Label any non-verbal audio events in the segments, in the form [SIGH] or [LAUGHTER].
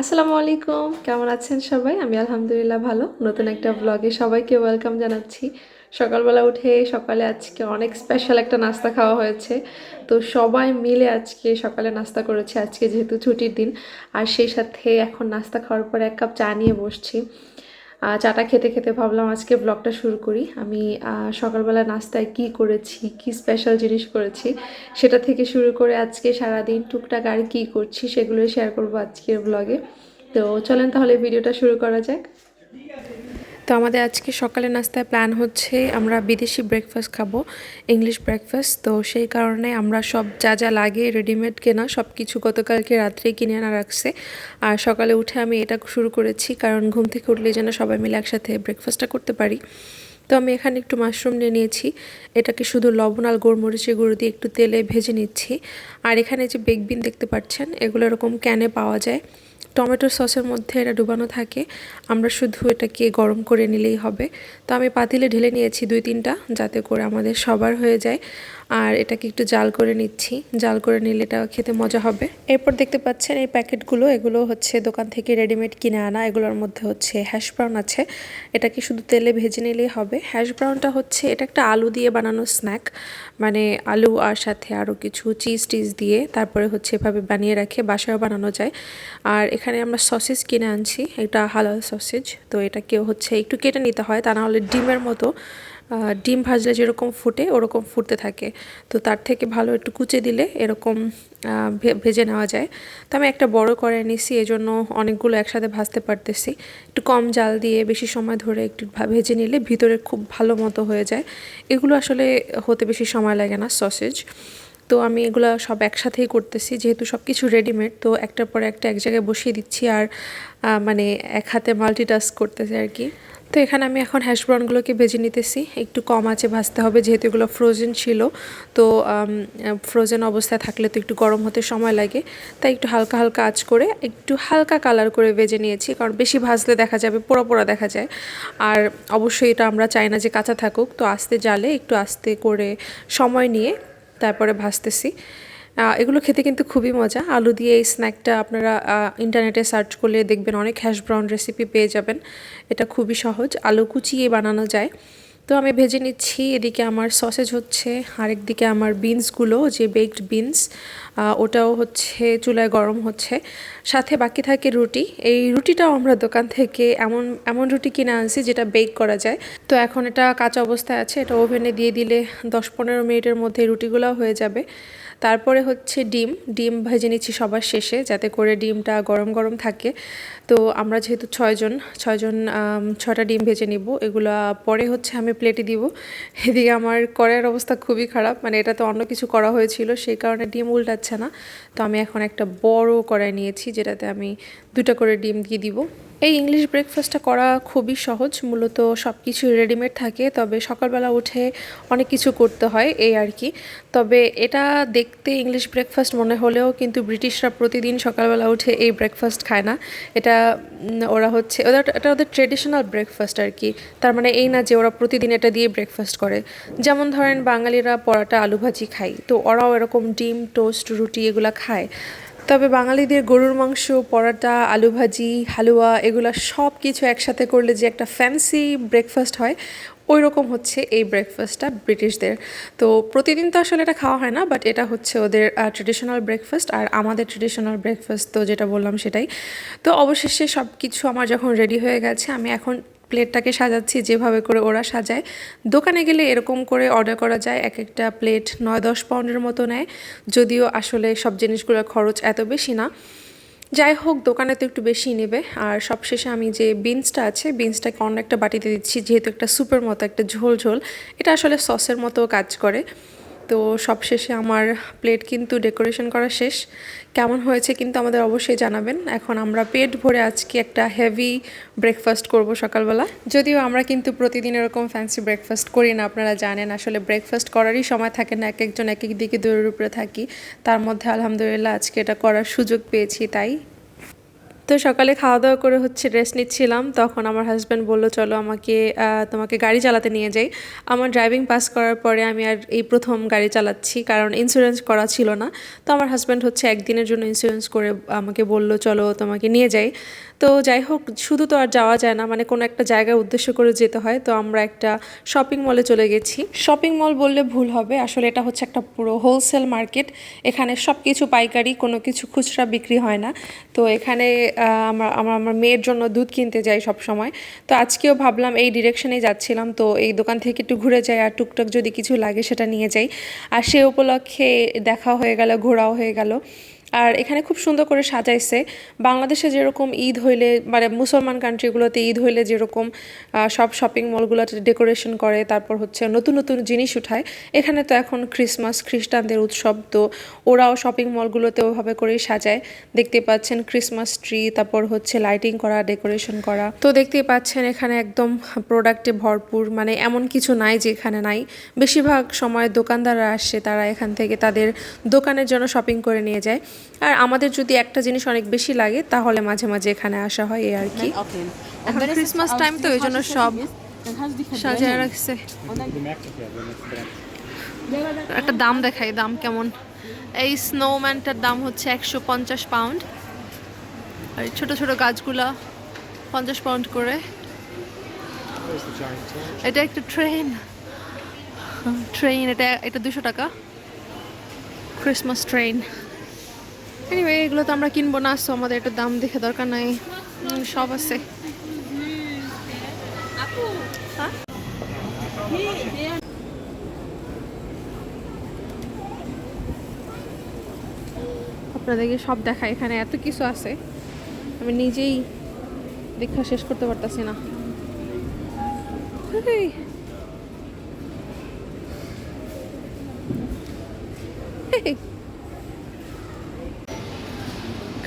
আসসালামু আলাইকুম। কেমন আছেন সবাই? আমি আলহামদুলিল্লাহ ভালো। নতুন একটা ব্লগে সবাইকে ওয়েলকাম জানাচ্ছি। সকালবেলা উঠে সকালে আজকে অনেক স্পেশাল একটা নাস্তা খাওয়া হয়েছে। তো সবাই মিলে আজকে সকালে নাস্তা করেছে। আজকে যেহেতু ছুটির দিন, আর সেই সাথে এখন নাস্তা খাওয়ার পর এক কাপ চা নিয়ে বসছি। চাটা খেতে খেতে ভাবলাম আজকে ব্লগটা শুরু করি। আমি সকালবেলা নাস্তায় কি করেছি, কি স্পেশাল জিনিস করেছি সেটা থেকে শুরু করে আজকে সারাদিন টুকটাক আর কি করছি সেগুলো শেয়ার করব আজকের ব্লগে তো চলেন তাহলে ভিডিওটা শুরু করা যাক। তো আমাদের আজকে সকালে নাস্তায় প্ল্যান হচ্ছে আমরা বিদেশি ব্রেকফাস্ট খাব ইংলিশ ব্রেকফাস্ট তো সেই কারণে আমরা সব যা যা লাগে রেডিমেড কেনা সব কিছু গতকালকে রাত্রেই কিনে আনা রাখছে। আর সকালে উঠে আমি এটা শুরু করেছি, কারণ ঘুম থেকে উঠলে যেন সবাই মিলে একসাথে ব্রেকফাস্টটা করতে পারি। তো আমি এখানে একটু মাশরুম নিয়ে নিয়েছি। এটাকে শুধু লবণ আর গোলমরিচের গুঁড়ো দিয়ে একটু তেলে ভেজে নিচ্ছি। আর এখানে যে বেগবিন দেখতে পাচ্ছেন, এগুলো এরকম ক্যানে পাওয়া যায়। টমেটো সসের মধ্যে এটা ডুবানো থাকে। আমরা শুধু এটাকে গরম করে নিলেই হবে। তো আমি পাতিলে ঢেলে নিয়েছি দুই তিনটা, যাতে করে আমাদের সবার হয়ে যায়। আর এটাকে একটু জাল করে নিচ্ছি। জাল করে নিলে এটা খেতে মজা হবে। এরপর দেখতে পাচ্ছেন এই প্যাকেটগুলো, এগুলো হচ্ছে দোকান থেকে রেডিমেড কিনে আনা। এগুলোর মধ্যে হচ্ছে হ্যাশ ব্রাউন আছে। এটাকে শুধু তেলে ভেজে নিলেই হবে। হ্যাশ ব্রাউনটা হচ্ছে, এটা একটা আলু দিয়ে বানানো স্ন্যাক মানে আলু আর সাথে আরও কিছু চিজ টিজ দিয়ে তারপরে হচ্ছে এভাবে বানিয়ে রাখে, বাসায়ও বানানো যায়। আর এখানে আমরা সসেজ কিনে আনছি, এটা হালাল সসেজ তো এটাকেও হচ্ছে একটু কেটে নিতে হয়, তা না হলে ডিমের মতো ডিম ভাজলে যেরকম ফুটে, ওরকম ফুটতে থাকে। তো তার থেকে ভালো একটু কুচে দিলে এরকম ভেজে নেওয়া যায়। তো আমি একটা বড় করে নিছি, এজন্য অনেকগুলো একসাথে ভাজতে পারতেছি। একটু কম জাল দিয়ে বেশি সময় ধরে একটু ভেজে নিলে ভিতরে খুব ভালো মতো হয়ে যায়। এগুলো আসলে হতে বেশি সময় লাগে না, সসেজ। তো আমি এগুলো সব একসাথেই করতেছি, যেহেতু সব কিছু রেডিমেড তো একটার পর একটা এক জায়গায় বসিয়ে দিচ্ছি আর মানে এক হাতে মাল্টিটাস্ক করতেছি আর কি। তো এখানে আমি এখন হ্যাশ ব্রাউনগুলোকে ভেজে নিতেছি, একটু কম আছে ভাজতে হবে যেহেতু এগুলো ফ্রোজেন ছিল, তো ফ্রোজেন অবস্থায় থাকলে তো একটু গরম হতে সময় লাগে, তাই একটু হালকা হালকা আঁচ করে একটু হালকা কালার করে ভেজে নিয়েছি, কারণ বেশি ভাজলে দেখা যাবে পোড়া পোড়া দেখা যায়। আর অবশ্যই এটা আমরা চাই না যে কাঁচা থাকুক, তো আস্তে জালে একটু আস্তে করে সময় নিয়ে তারপরে ভাজতেছি। এগুলো খেতে কিন্তু খুবই মজা। আলু দিয়ে এই স্ন্যাকটা আপনারা ইন্টারনেটে সার্চ করলে দেখবেন অনেক হ্যাশ ব্রাউন রেসিপি পেয়ে যাবেন। এটা খুবই সহজ। আলু কুচিয়ে বানানো যায়। তো আমি ভেজে নিচ্ছি, এদিকে আমার সসেজ হচ্ছে আরেকদিকে আমার বিনসগুলো যে বেকড বিনস ওটাও হচ্ছে চুলায় গরম হচ্ছে। সাথে বাকি থাকে রুটি, এই রুটিটাও আমরা দোকান থেকে এমন এমন রুটি কিনে আনছি যেটা বেক করা যায়। তো এখন এটা কাঁচা অবস্থায় আছে, এটা ওভেনে দিয়ে দিলে দশ পনেরো মিনিটের মধ্যে রুটিগুলোও হয়ে যাবে। তারপরে হচ্ছে ডিম ডিম ভেজে নিচ্ছি সবার শেষে যাতে করে ডিমটা গরম গরম থাকে। তো আমরা যেহেতু ছয়জন ছয়জন ছটা ডিম ভেজে নিব, এগুলো পরে হচ্ছে আমি প্লেটে দিব। এদিকে আমার কড়াইয়ের অবস্থা খুবই খারাপ মানে এটা তো অন্য কিছু করা হয়েছিল, সেই কারণে ডিম উল্টাচ্ছে না। তো আমি এখন একটা বড় কড়াই নিয়েছি, যেটাতে আমি দুটো করে ডিম দিয়ে দিব। এই ইংলিশ ব্রেকফাস্টটা করা খুবই সহজ, মূলত সব কিছু রেডিমেড থাকে, তবে সকালবেলা উঠে অনেক কিছু করতে হয়, এই আর কি। তবে এটা দেখতে ইংলিশ ব্রেকফাস্ট মনে হলেও কিন্তু ব্রিটিশরা প্রতিদিন সকালবেলা উঠে এই ব্রেকফাস্ট খায় না। এটা ওরা হচ্ছে, ওদের, এটা ওদের ট্রেডিশনাল ব্রেকফাস্ট আর কি। তার মানে এই না যে ওরা প্রতিদিন এটা দিয়ে ব্রেকফাস্ট করে। যেমন ধরেন বাঙালিরা পরাটা আলু ভাজি খায়, তো ওরাও এরকম ডিম, টোস্ট, রুটি এগুলো খায়। তবে বাঙালিদের গরুর মাংস, পরাটা, আলু ভাজি, হালুয়া এগুলো সব কিছু একসাথে করলে যে একটা ফ্যান্সি ব্রেকফাস্ট হয় ওই রকম হচ্ছে এই ব্রেকফাস্টটা ব্রিটিশদের। তো প্রতিদিন তো আসলে এটা খাওয়া হয় না বাট এটা হচ্ছে ওদের ট্রেডিশনাল ব্রেকফাস্ট আর আমাদের ট্রেডিশনাল ব্রেকফাস্ট তো যেটা বললাম সেটাই। তো অবশেষে সব কিছু আমার যখন রেডি হয়ে গেছে, আমি এখন প্লেটটাকে সাজাচ্ছি, যেভাবে করে ওরা সাজায়। দোকানে গেলে এরকম করে অর্ডার করা যায়, এক একটা প্লেট নয়, দশ পাউন্ডের মতো নেয়। যদিও আসলে সব জিনিসগুলোর খরচ এত বেশি না। যাই হোক, দোকানে তো একটু বেশি নেবে। আর সবশেষে আমি যে বিনসটা আছে, বিনসটাকে অন্য একটা বাটিতে দিচ্ছি, যেহেতু একটা স্যুপের মতো, একটা ঝোল ঝোল। এটা আসলে সসের মতো কাজ করে। তো সবশেষে আমার প্লেট কিন্তু ডেকোরেশন করা শেষ। কেমন হয়েছে কিন্তু আমাদের অবশ্যই জানাবেন। এখন আমরা পেট ভরে আজকে একটা হেভি ব্রেকফাস্ট করব সকালবেলা। যদিও আমরা কিন্তু প্রতিদিন এরকম ফ্যান্সি ব্রেকফাস্ট করি না, আপনারা জানেন। আসলে ব্রেকফাস্ট করারই সময় থাকে না এক একজন এক এক দিকে দূরের উপরে থাকি। তার মধ্যে আলহামদুলিল্লাহ আজকে এটা করার সুযোগ পেয়েছি, তাই তো সকালে খাওয়া দাওয়া করে হচ্ছে রেস্ট নিচ্ছিলাম। তখন আমার হাজব্যান্ড বলল, চলো আমাকে তোমাকে গাড়ি চালাতে নিয়ে যাই। আমার ড্রাইভিং পাস করার পরে আমি আর এই প্রথম গাড়ি চালাচ্ছি, কারণ ইন্স্যুরেন্স করা ছিল না। তো আমার হাজব্যান্ড হচ্ছে একদিনের জন্য ইন্স্যুরেন্স করে আমাকে বলল, চলো তোমাকে নিয়ে যাই। তো যাই হোক, শুধু তো আর যাওয়া যায় না মানে কোনো একটা জায়গায় উদ্দেশ্য করে যেতে হয়। তো আমরা একটা শপিং মলে চলে গেছি। শপিং মল বললে ভুল হবে। আসলে এটা হচ্ছে একটা পুরো হোলসেল মার্কেট এখানে সব কিছু পাইকারি, কোনো কিছু খুচরা বিক্রি হয় না। তো এখানে আমরা আমার আমার মেয়ের জন্য দুধ কিনতে যাই সব সময়। তো আজকেও ভাবলাম এই ডিরেকশনেই যাচ্ছিলাম, তো এই দোকান থেকে একটু ঘুরে যাই আর টুকটাক যদি কিছু লাগে সেটা নিয়ে যাই। আর সে উপলক্ষে দেখা হয়ে গেল, ঘোরাও হয়ে গেল। আর এখানে খুব সুন্দর করে সাজাইছে। বাংলাদেশে যেরকম ঈদ হইলে মানে মুসলমান কান্ট্রিগুলোতে ঈদ হইলে যেরকম সব শপিং মলগুলোতে ডেকোরেশন করে, তারপর হচ্ছে নতুন নতুন জিনিস উঠায়। এখানে তো এখন ক্রিসমাস খ্রিস্টানদের উৎসব, তো ওরাও শপিং মলগুলোতে ওভাবে করেই সাজায়। দেখতে পাচ্ছেন ক্রিসমাস ট্রি তারপর হচ্ছে লাইটিং করা ডেকোরেশন করা। তো দেখতেই পাচ্ছেন এখানে একদম প্রোডাক্টে ভরপুর মানে এমন কিছু নাই যে এখানে নাই। বেশিরভাগ সময় দোকানদাররা আসে, তারা এখান থেকে তাদের দোকানের জন্য শপিং করে নিয়ে যায়। আর আমাদের যদি একটা জিনিস অনেক বেশি লাগে তাহলে মাঝে মাঝে এখানে আসা হয় এই আর কি. এখন aus time তো, এই জন্য সব সাজায় রাখছে. একটা দাম দেখাই দাম কেমন? এই স্নোম্যানটার দাম হচ্ছে একশো পঞ্চাশ পাউন্ড আর ছোট ছোট গাছগুলা পঞ্চাশ পাউন্ড করে? এটা একটা ট্রেন ট্রেন এটা এটা দুশো টাকা। ক্রিসমাস ট্রেন এনিওয়ে এগুলো তো আমরা কিনবো না সো আমাদের এটা দাম দেখে দরকার নাই। সব আছে? আপনাদেরকে সব দেখায় এখানে এত কিছু আছে। আমি নিজেই দেখা শেষ করতে পারতাছি না।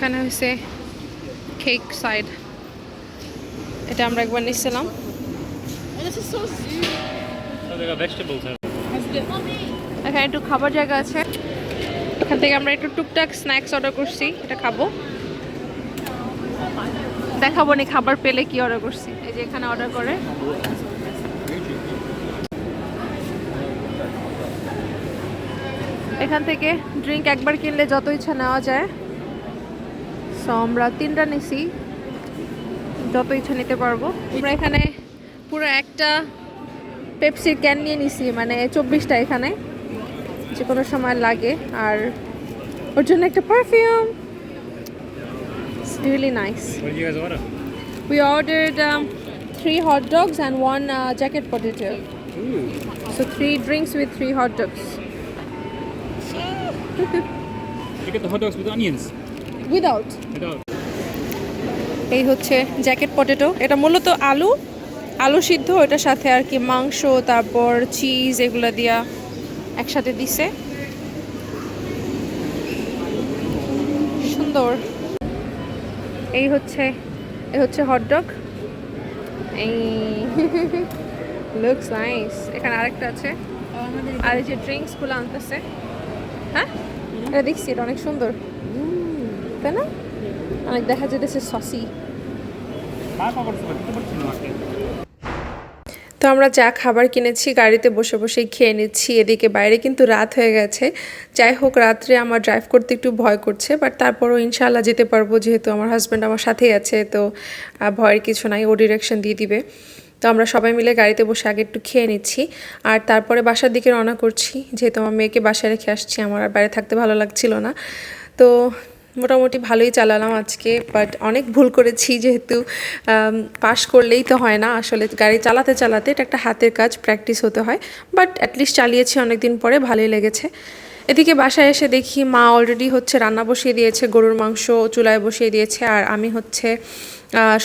এখানে হয়েছে কেক সাইড এটা আমরা একবার নিচ্ছিলাম এখানে একটু খাবার জায়গা আছে। এখান থেকে আমরা একটু টুকটাক স্ন্যাক্স অর্ডার করছি এটা খাব। দেখাবো নি খাবার পেলে কি অর্ডার করছি। এই যে এখানে অর্ডার করে। এখান থেকে ড্রিঙ্ক একবার কিনলে যত ইচ্ছা নেওয়া যায়। সো আমরা তিনটা নিছি যত ইচ্ছা নিতে পারব আমরা এখানে পুরো একটা পেপসির ক্যান নিয়ে নিছি মানে চব্বিশটা এখানে যে কোনো সময় লাগে আর ওর জন্য একটা perfume really nice What did you guys order? We ordered um, three hot dogs and one uh, jacket potato. Ooh. So three drinks with three hot dogs. You get the hot dogs with onions. Without. এই হচ্ছে jacket potato এটা মূলত আলু আলু সিদ্ধ ওটার সাথে আর কি মাংস তারপর চিজ এগুলো দিয়া একসাথে দিছে। সুন্দর। এই হচ্ছে এই হচ্ছে হটডগ এই লুকস নাইস এখানে আরেকটা আছে। আর এই যে ড্রিঙ্কসগুলো আনতেছে। হ্যাঁ? এটা দেখছি এটা অনেক সুন্দর। না? অনেক দেখা যেতেছে সসি তো আমরা যা খাবার কিনেছি, গাড়িতে বসে বসেই খেয়ে নিচ্ছি, এদিকে বাইরে কিন্তু রাত হয়ে গেছে। যাই হোক, রাত্রে আমার ড্রাইভ করতে একটু ভয় করছে বাট তারপরও ইনশাল্লাহ যেতে পারব, যেহেতু আমার হাজব্যান্ড আমার সাথেই আছে, তো ভয়ের কিছু নাই, ও ডিরেকশন দিয়ে দিবে। তো আমরা সবাই মিলে গাড়িতে বসে আগে একটু খেয়ে নিচ্ছি, আর তারপরে বাসার দিকে রওনা করছি, যেহেতু আমার মেয়েকে বাসায় রেখে আসছি, আমার আর বাইরে থাকতে ভালো লাগছিল না। তো মোটামুটি ভালোই চালালাম আজকে বাট অনেক ভুল করেছি যেহেতু পাশ করলেই তো হয় না। আসলে গাড়ি চালাতে চালাতে এটা একটা হাতের কাজ প্র্যাকটিস হতে হয় বাট অ্যাটলিস্ট চালিয়েছি অনেক দিন পরে, ভালোই লেগেছে। এদিকে বাসায় এসে দেখি মা অলরেডি হচ্ছে রান্না বসিয়ে দিয়েছে, গরুর মাংস চুলায় বসিয়ে দিয়েছে, আর আমি হচ্ছে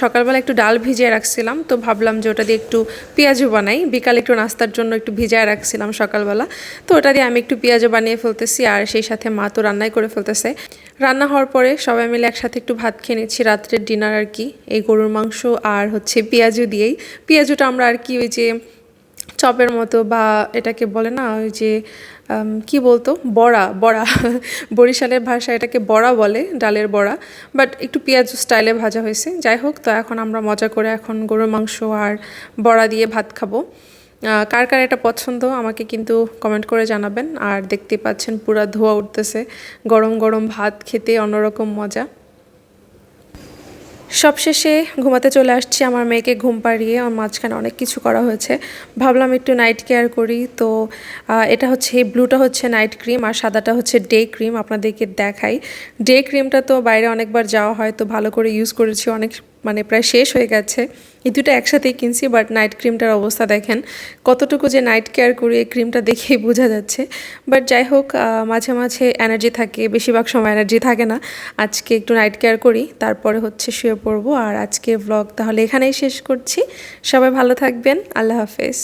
সকালবেলা একটু ডাল ভিজিয়ে রাখছিলাম, তো ভাবলাম যে ওটা দিয়ে একটু পেঁয়াজও বানাই। বিকালে একটু নাস্তার জন্য একটু ভিজায় রাখছিলাম সকালবেলা। তো ওটা দিয়ে আমি একটু পেঁয়াজও বানিয়ে ফেলতেছি আর সেই সাথে মা তো রান্নাই করে ফেলতেছে। রান্না হওয়ার পরে সবাই মিলে একসাথে একটু ভাত খেয়ে নিচ্ছি রাত্রের ডিনার আর কি, এই গরুর মাংস আর হচ্ছে পেঁয়াজও দিয়েই। পেঁয়াজুটা আমরা আর কি ওই যে চপের মতো বা এটাকে বলে না ওই যে কি বলতো? বড়া বড়া। [LAUGHS] বরিশালের ভাষায় এটাকে বড়া বলে, ডালের বড়া। বাট একটু পেঁয়াজ স্টাইলে ভাজা হয়েছে। যাই হোক, তো এখন আমরা মজা করে এখন গরুর মাংস আর বড়া দিয়ে ভাত খাব। কার কার এটা পছন্দ আমাকে কিন্তু কমেন্ট করে জানাবেন। আর দেখতে পাচ্ছেন পুরা ধোয়া উঠতেছে। গরম গরম ভাত খেতে অন্যরকম মজা। সবশেষে ঘুমাতে চলে আসছি আমার মেয়েকে ঘুম পাড়িয়ে আমার মাঝখানে অনেক কিছু করা হয়েছে। ভাবলাম একটু নাইট কেয়ার করি। তো এটা হচ্ছে ব্লুটা হচ্ছে নাইট ক্রিম আর সাদাটা হচ্ছে ডে ক্রিম আপনাদেরকে দেখাই। ডে ক্রিমটা তো বাইরে অনেকবার যাওয়া হয়, তো ভালো করে ইউজ করেছি অনেক মানে প্রায় শেষ হয়ে গেছে। এই দুটো একসাথেই কিনছি বাট নাইট ক্রিমটার অবস্থা দেখেন, কতটুকু যে নাইট কেয়ার করি, এই ক্রিমটা দেখেই বোঝা যাচ্ছে। বাট যাই হোক মাঝে মাঝে এনার্জি থাকে, বেশিরভাগ সময় এনার্জি থাকে না। আজকে একটু নাইট কেয়ার করি, তারপরে হচ্ছে শুয়ে পড়ব। আর আজকে ব্লগ তাহলে এখানেই শেষ করছি। সবাই ভালো থাকবেন, আল্লাহ হাফেজ।